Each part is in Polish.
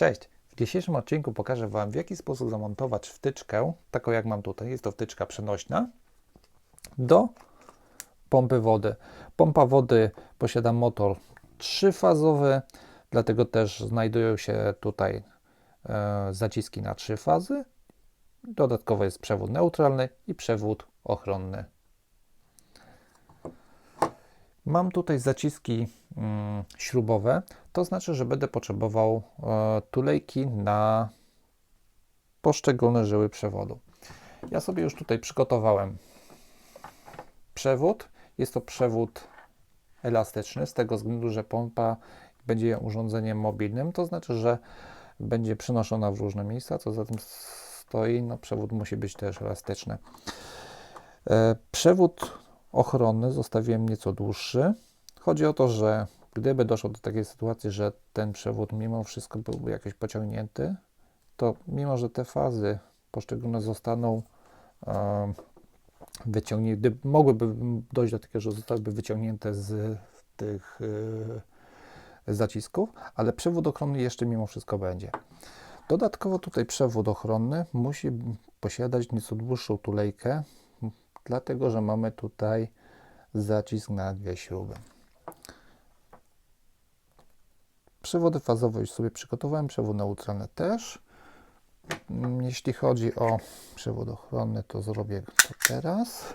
Cześć! W dzisiejszym odcinku pokażę Wam, w jaki sposób zamontować wtyczkę, taką jak mam tutaj, jest to wtyczka przenośna, do pompy wody. Pompa wody posiada motor trzyfazowy, dlatego też znajdują się tutaj e, zaciski na trzy fazy. Dodatkowo jest przewód neutralny i przewód ochronny. Mam tutaj zaciski mm, śrubowe, to znaczy, że będę potrzebował e, tulejki na poszczególne żyły przewodu. Ja sobie już tutaj przygotowałem przewód. Jest to przewód elastyczny, z tego względu, że pompa będzie urządzeniem mobilnym, to znaczy, że będzie przenoszona w różne miejsca, co za tym stoi, no przewód musi być też elastyczny. E, przewód ochronny zostawiłem nieco dłuższy. Chodzi o to, że gdyby doszło do takiej sytuacji, że ten przewód mimo wszystko byłby jakoś pociągnięty, to mimo, że te fazy poszczególne zostaną e, wyciągnięte, mogłyby dojść do tego, że zostałyby wyciągnięte z tych e, zacisków, ale przewód ochronny jeszcze mimo wszystko będzie. Dodatkowo tutaj przewód ochronny musi posiadać nieco dłuższą tulejkę, dlatego że mamy tutaj zacisk na dwie śruby. Przewody fazowe już sobie przygotowałem, przewód neutralny też. Jeśli chodzi o przewód ochronny, to zrobię to teraz.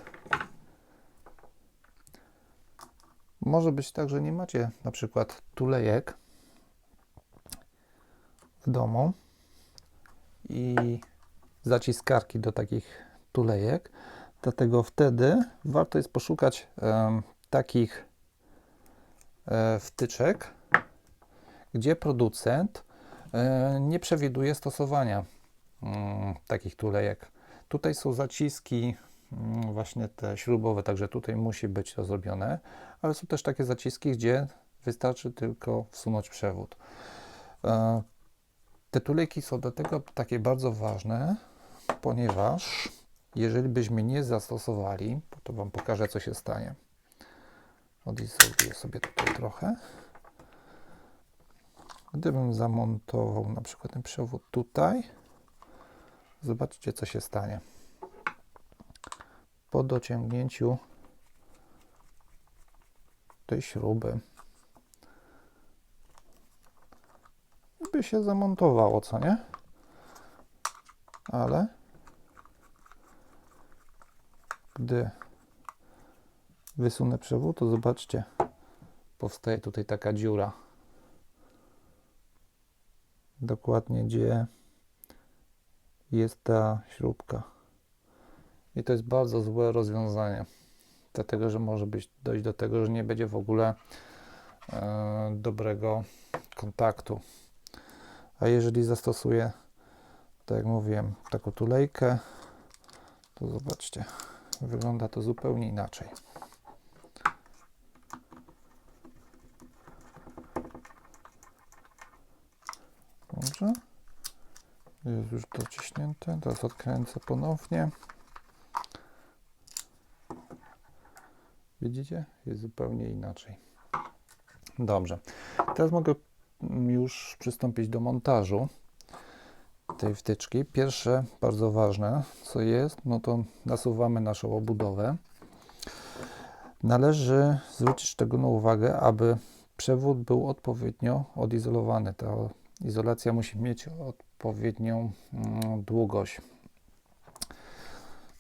Może być tak, że nie macie na przykład tulejek w domu i zaciskarki do takich tulejek, dlatego wtedy warto jest poszukać takich e, wtyczek, gdzie producent e, nie przewiduje stosowania mm, takich tulejek. Tutaj są zaciski mm, właśnie te śrubowe, także tutaj musi być to zrobione, ale są też takie zaciski, gdzie wystarczy tylko wsunąć przewód. E, te tulejki są do tego takie bardzo ważne, ponieważ jeżeli byśmy nie zastosowali, to Wam pokażę, co się stanie. Odizoluję sobie tutaj trochę. Gdybym zamontował na przykład ten przewód tutaj, zobaczcie, co się stanie. Po dociągnięciu tej śruby by się zamontowało, co nie? Ale gdy wysunę przewód, to zobaczcie, powstaje tutaj taka dziura. Dokładnie gdzie jest ta śrubka. I to jest bardzo złe rozwiązanie, dlatego że może być dojść do tego, że nie będzie w ogóle e, dobrego kontaktu. A jeżeli zastosuję, tak jak mówiłem, taką tulejkę, to zobaczcie, wygląda to zupełnie inaczej. Dobrze. Jest już dociśnięte. Teraz odkręcę ponownie. Widzicie? Jest zupełnie inaczej. Dobrze. Teraz mogę już przystąpić do montażu tej wtyczki. Pierwsze, bardzo ważne, co jest, no to nasuwamy naszą obudowę. Należy zwrócić szczególną uwagę, aby przewód był odpowiednio odizolowany. Ta izolacja musi mieć odpowiednią mm, długość.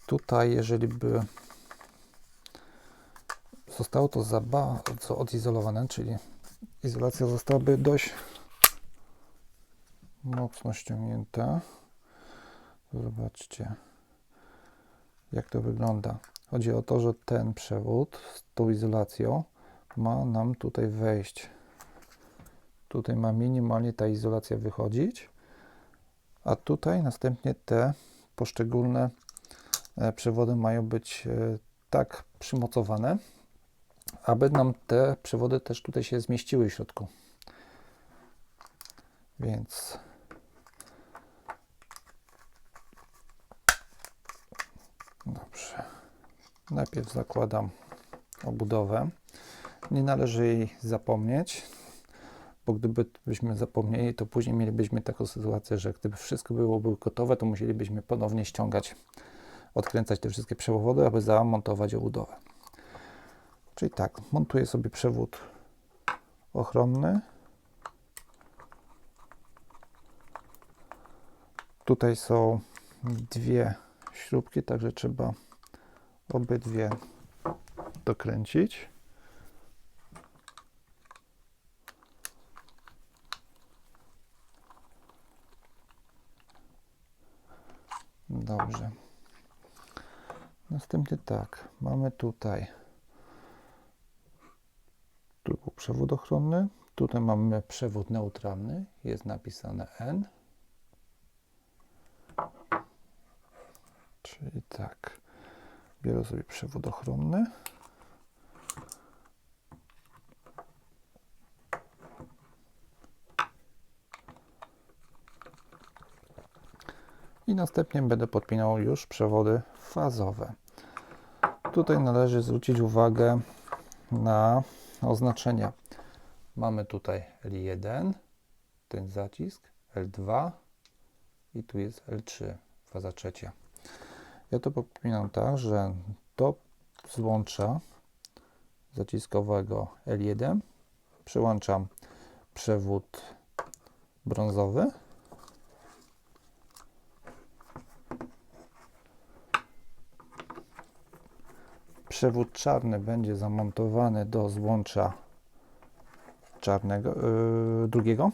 Tutaj, jeżeli by zostało to za bardzo odizolowane, czyli izolacja zostałaby dość mocno ściągnięta. Zobaczcie, jak to wygląda. Chodzi o to, że ten przewód z tą izolacją ma nam tutaj wejść. Tutaj ma minimalnie ta izolacja wychodzić, a tutaj następnie te poszczególne e, przewody mają być e, tak przymocowane, aby nam te przewody też tutaj się zmieściły w środku. Więc Najpierw zakładam obudowę. Nie należy jej zapomnieć, bo gdybyśmy zapomnieli, to później mielibyśmy taką sytuację, że gdyby wszystko byłoby gotowe, to musielibyśmy ponownie ściągać, odkręcać te wszystkie przewody, aby zamontować obudowę. Czyli tak, montuję sobie przewód ochronny. Tutaj są dwie śrubki, także trzeba obydwie dokręcić. Dobrze. Następnie tak, mamy tutaj tu był przewód ochronny, tutaj mamy przewód neutralny, jest napisane N. Czyli tak, biorę sobie przewód ochronny. I następnie będę podpinał już przewody fazowe. Tutaj należy zwrócić uwagę na oznaczenia. Mamy tutaj L1, ten zacisk, L2 i tu jest L3, faza trzecia. Ja to podpinam tak, że do złącza zaciskowego L1 przyłączam przewód brązowy Przewód czarny będzie zamontowany do złącza czarnego, yy, drugiego.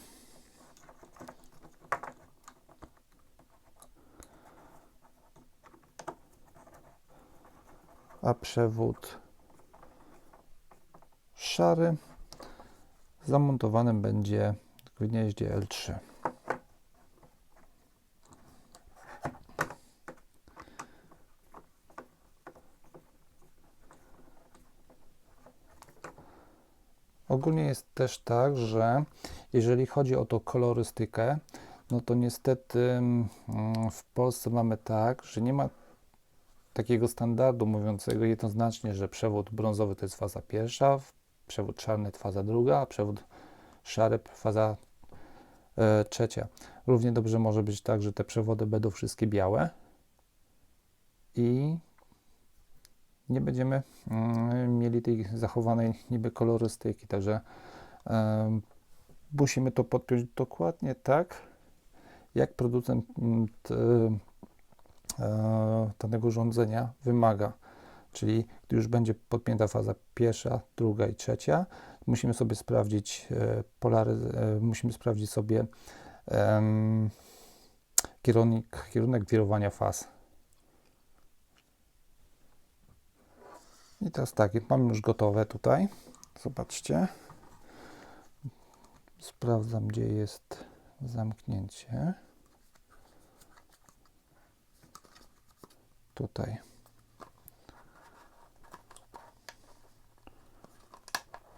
A przewód szary zamontowany będzie w gnieździe L3. Ogólnie jest też tak, że jeżeli chodzi o tą kolorystykę, no to niestety mm, w Polsce mamy tak, że nie ma takiego standardu mówiącego jednoznacznie, że przewód brązowy to jest faza pierwsza, przewód czarny to faza druga, a przewód szary faza e, trzecia. Równie dobrze może być tak, że te przewody będą wszystkie białe i nie będziemy mm, mieli tej zachowanej niby kolorystyki. Także musimy to podpiąć dokładnie tak, jak producent e, danego urządzenia wymaga. Czyli gdy już będzie podpięta faza pierwsza, druga i trzecia, musimy sobie sprawdzić e, polary, e, musimy sprawdzić sobie kierunek, kierunek wirowania faz. I teraz tak, mam już gotowe tutaj. Zobaczcie. Sprawdzam, gdzie jest zamknięcie. Tutaj.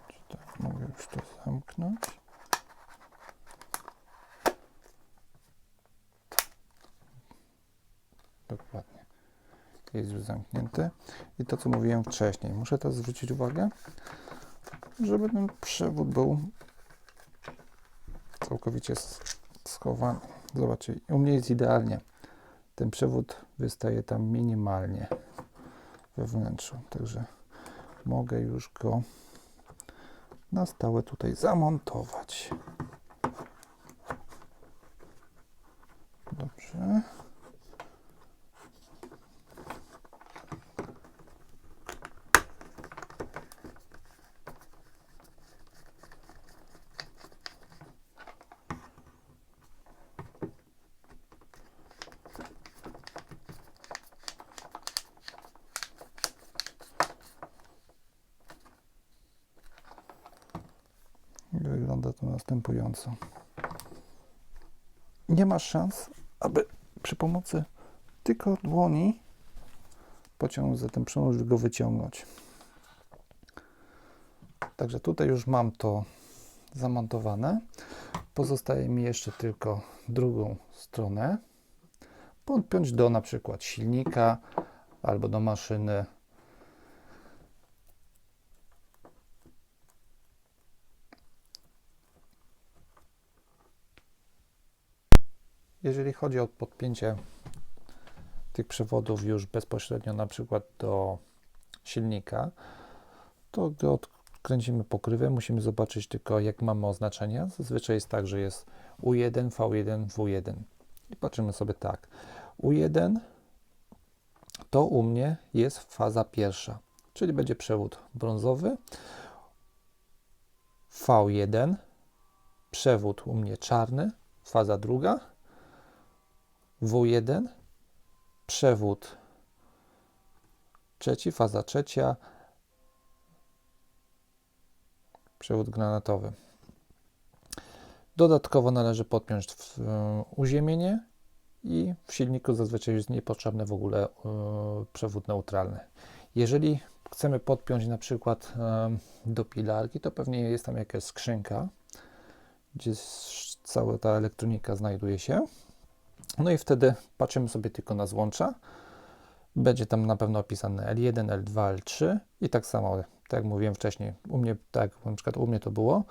Czy tak mogę już to zamknąć? Dokładnie jest już zamknięty. I to, co mówiłem wcześniej, muszę teraz zwrócić uwagę, żeby ten przewód był całkowicie schowany. Zobaczcie, u mnie jest idealnie. Ten przewód wystaje tam minimalnie we wnętrzu, także mogę już go na stałe tutaj zamontować. Dobrze. Wygląda to następująco. Nie ma szans, aby przy pomocy tylko dłoni pociągnąć za ten przełóż go wyciągnąć. Także tutaj już mam to zamontowane. Pozostaje mi jeszcze tylko drugą stronę. Podpiąć do na przykład silnika albo do maszyny jeżeli chodzi o podpięcie tych przewodów już bezpośrednio na przykład do silnika, to gdy odkręcimy pokrywę, musimy zobaczyć tylko jak mamy oznaczenia. Zazwyczaj jest tak, że jest U1, V1, W1. I patrzymy sobie tak. U1 to u mnie jest faza pierwsza, czyli będzie przewód brązowy. V1 przewód u mnie czarny, faza druga. W1 przewód trzeci, faza trzecia, przewód granatowy. Dodatkowo należy podpiąć w, e, uziemienie i w silniku zazwyczaj jest niepotrzebny w ogóle e, przewód neutralny. Jeżeli chcemy podpiąć na przykład e, do pilarki, to pewnie jest tam jakaś skrzynka, gdzie cała ta elektronika znajduje się. No i wtedy patrzymy sobie tylko na złącza. Będzie tam na pewno opisane L1, L2, L3 i tak samo, tak jak mówiłem wcześniej, u mnie, tak na przykład u mnie to było,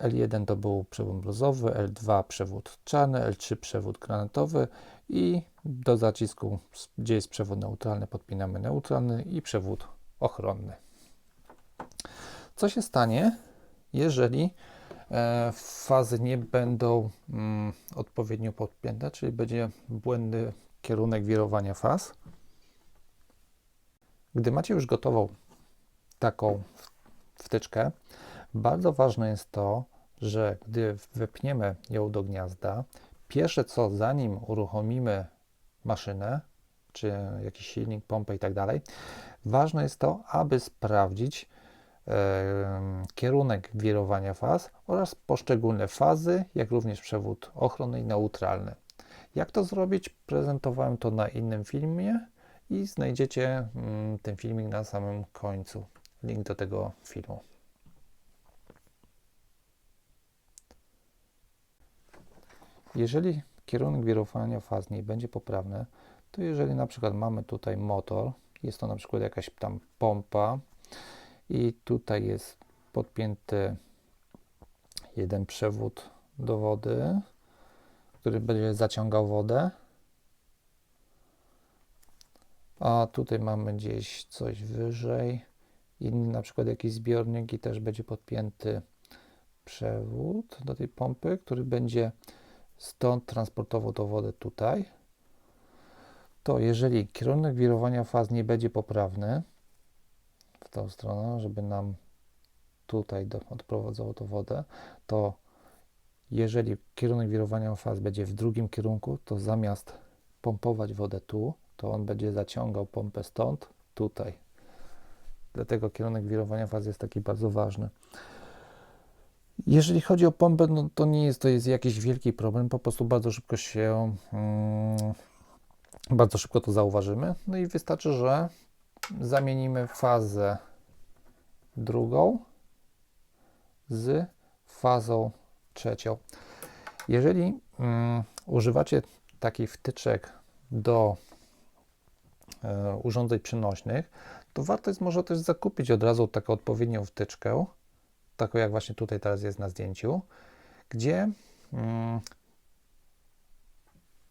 L1 to był przewód brązowy, L2 przewód czarny, L3 przewód granatowy i do zacisku, gdzie jest przewód neutralny, podpinamy neutralny i przewód ochronny. Co się stanie, jeżeli fazy nie będą mm, odpowiednio podpięte, czyli będzie błędny kierunek wirowania faz? Gdy macie już gotową taką wtyczkę, bardzo ważne jest to, że gdy wepniemy ją do gniazda, pierwsze co zanim uruchomimy maszynę, czy jakiś silnik, pompę i tak dalej, ważne jest to, aby sprawdzić kierunek wirowania faz oraz poszczególne fazy, jak również przewód ochronny i neutralny. Jak to zrobić? Prezentowałem to na innym filmie i znajdziecie mm, ten filmik na samym końcu. Link do tego filmu. Jeżeli kierunek wirowania faz nie będzie poprawny, to jeżeli na przykład mamy tutaj motor, jest to na przykład jakaś tam pompa i tutaj jest podpięty jeden przewód do wody, który będzie zaciągał wodę, a tutaj mamy gdzieś coś wyżej, inny na przykład jakiś zbiornik i też będzie podpięty przewód do tej pompy, który będzie stąd transportował tą wodę tutaj, to jeżeli kierunek wirowania faz nie będzie poprawny tą stronę, żeby nam tutaj do, odprowadzało tą wodę, to jeżeli kierunek wirowania faz będzie w drugim kierunku, to zamiast pompować wodę tu, to on będzie zaciągał pompę stąd tutaj. Dlatego kierunek wirowania faz jest taki bardzo ważny. Jeżeli chodzi o pompę, no to nie jest to jest jakiś wielki problem, po prostu bardzo szybko się, mm, bardzo szybko to zauważymy. No i wystarczy, że zamienimy fazę drugą z fazą trzecią. Jeżeli mm, używacie takich wtyczek do e, urządzeń przenośnych, to warto jest może też zakupić od razu taką odpowiednią wtyczkę, taką jak właśnie tutaj teraz jest na zdjęciu, gdzie mm,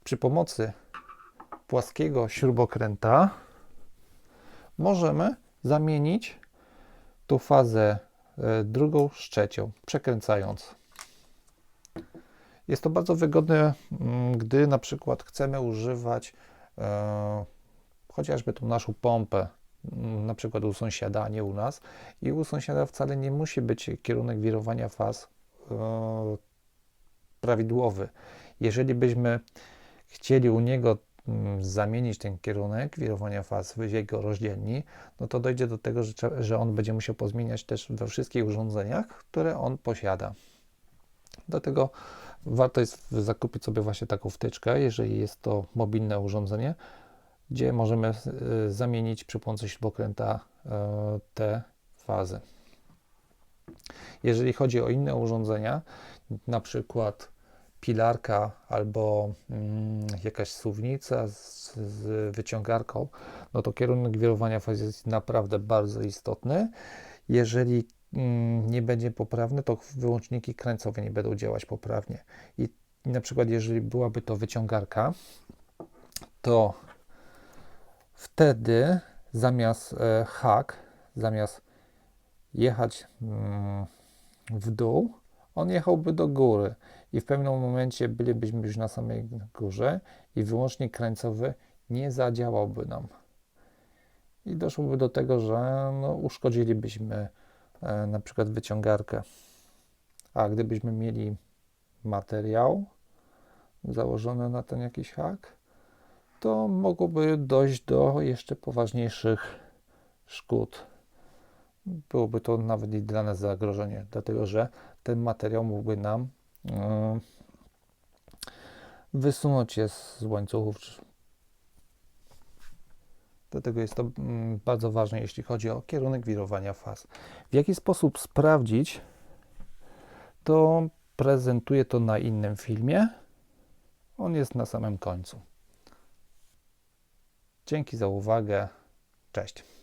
przy pomocy płaskiego śrubokręta możemy zamienić tą fazę e, drugą z trzecią, przekręcając. Jest to bardzo wygodne, mm, gdy na przykład chcemy używać e, chociażby tą naszą pompę, mm, na przykład u sąsiada, a nie u nas. I u sąsiada wcale nie musi być kierunek wirowania faz e, prawidłowy. Jeżeli byśmy chcieli u niego zamienić ten kierunek wirowania faz w jego rozdzielni, no to dojdzie do tego, że, że on będzie musiał pozmieniać też we wszystkich urządzeniach, które on posiada. Dlatego warto jest zakupić sobie właśnie taką wtyczkę, jeżeli jest to mobilne urządzenie, gdzie możemy y, zamienić przy pomocy śrubokręta y, te fazy. Jeżeli chodzi o inne urządzenia, na przykład pilarka albo mm, jakaś suwnica z, z wyciągarką, no to kierunek wirowania faz jest naprawdę bardzo istotny. Jeżeli mm, nie będzie poprawny, to wyłączniki krańcowe nie będą działać poprawnie. I I na przykład, jeżeli byłaby to wyciągarka, to wtedy zamiast e, hak, zamiast jechać mm, w dół, on jechałby do góry i w pewnym momencie bylibyśmy już na samej górze i wyłącznik krańcowy nie zadziałałby nam. I doszłoby do tego, że no, uszkodzilibyśmy e, na przykład wyciągarkę. A gdybyśmy mieli materiał założony na ten jakiś hak, to mogłoby dojść do jeszcze poważniejszych szkód. Byłoby to nawet i dla nas zagrożenie, dlatego że ten materiał mógłby nam e, wysunąć je z łańcuchów. Dlatego jest to mm, bardzo ważne, jeśli chodzi o kierunek wirowania faz. W jaki sposób sprawdzić, to prezentuję to na innym filmie. On jest na samym końcu. Dzięki za uwagę. Cześć.